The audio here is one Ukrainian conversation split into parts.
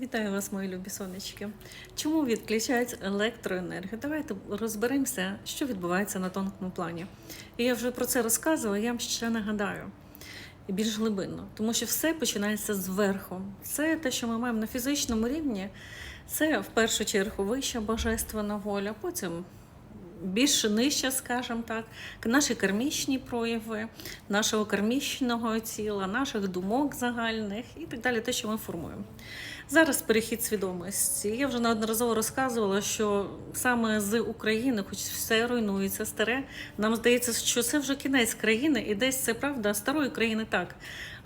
Вітаю вас, мої любі сонечки. Чому відключають електроенергію? Давайте розберемося, що відбувається на тонкому плані. І я вже про це розказувала, я вам ще нагадаю більш глибинно, тому що все починається зверху. Це те, що ми маємо на фізичному рівні, це в першу чергу вища божественна воля, потім більш нижче, скажімо так, наші кармічні прояви, нашого кармічного тіла, наших думок загальних і так далі, те, що ми формуємо. Зараз перехід свідомості. Я вже неодноразово розказувала, що саме з України, хоч все руйнується, старе, нам здається, що це вже кінець країни, і десь це правда, старої країни так.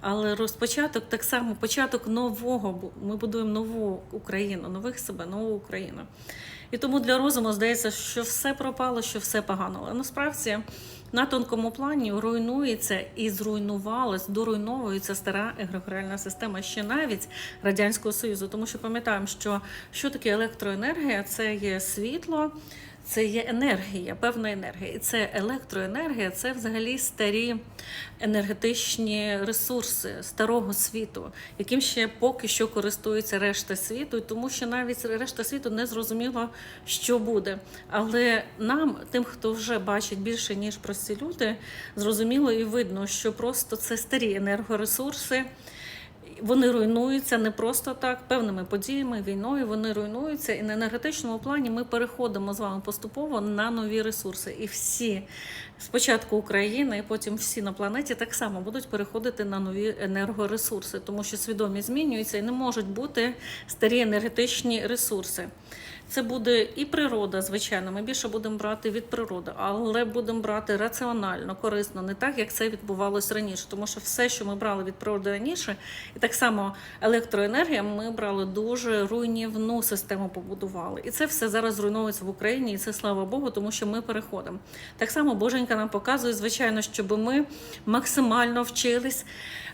Але розпочаток так само, початок нового, ми будуємо нову Україну, нових себе, нову Україну. І тому для розуму здається, що все пропало, що все погано. Але насправді на тонкому плані руйнується і зруйнувалась, доруйновується стара егрегоріальна система ще навіть Радянського Союзу. Тому що пам'ятаємо, що що таке електроенергія? Це є світло. Це є енергія, певна енергія. І це електроенергія, це взагалі старі енергетичні ресурси старого світу, яким ще поки що користується решта світу, тому що навіть решта світу не зрозуміло, що буде. Але нам, тим, хто вже бачить більше ніж прості люди, зрозуміло і видно, що просто це старі енергоресурси. Вони руйнуються не просто так, певними подіями, війною вони руйнуються, і на енергетичному плані ми переходимо з вами поступово на нові ресурси. І всі спочатку Україна, і потім всі на планеті так само будуть переходити на нові енергоресурси, тому що свідомість змінюється і не можуть бути старі енергетичні ресурси. Це буде і природа, звичайно. Ми більше будемо брати від природи, але будемо брати раціонально, корисно, не так, як це відбувалось раніше. Тому що все, що ми брали від природи раніше, і так само електроенергія, ми брали дуже руйнівну систему, побудували. І це все зараз зруйновується в Україні, і це слава Богу, тому що ми переходимо. Так само Боженька нам показує, звичайно, щоб ми максимально вчились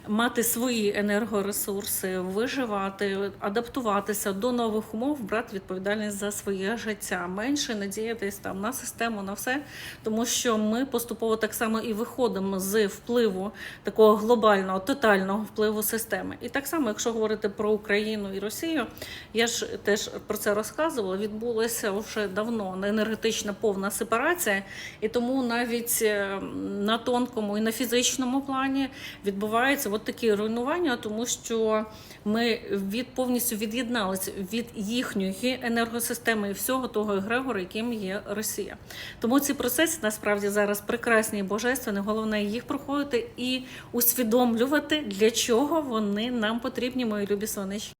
мати свої енергоресурси, виживати, адаптуватися до нових умов, брати відповідальність за своє життя, менше надіятись там на систему, на все, тому що ми поступово так само і виходимо з впливу такого глобального, тотального впливу системи. І так само, якщо говорити про Україну і Росію, я ж теж про це розказувала. Відбулася вже давно енергетична повна сепарація, і тому навіть е, на тонкому і на фізичному плані відбуваються от такі руйнування, тому що ми від повністю від'єдналися від їхньої енергосистеми і всього того егрегора, яким є Росія. Тому ці процеси насправді зараз прекрасні і божественні. Головне їх проходити і усвідомлювати, для чого вони нам потрібні, мої любі сонечки.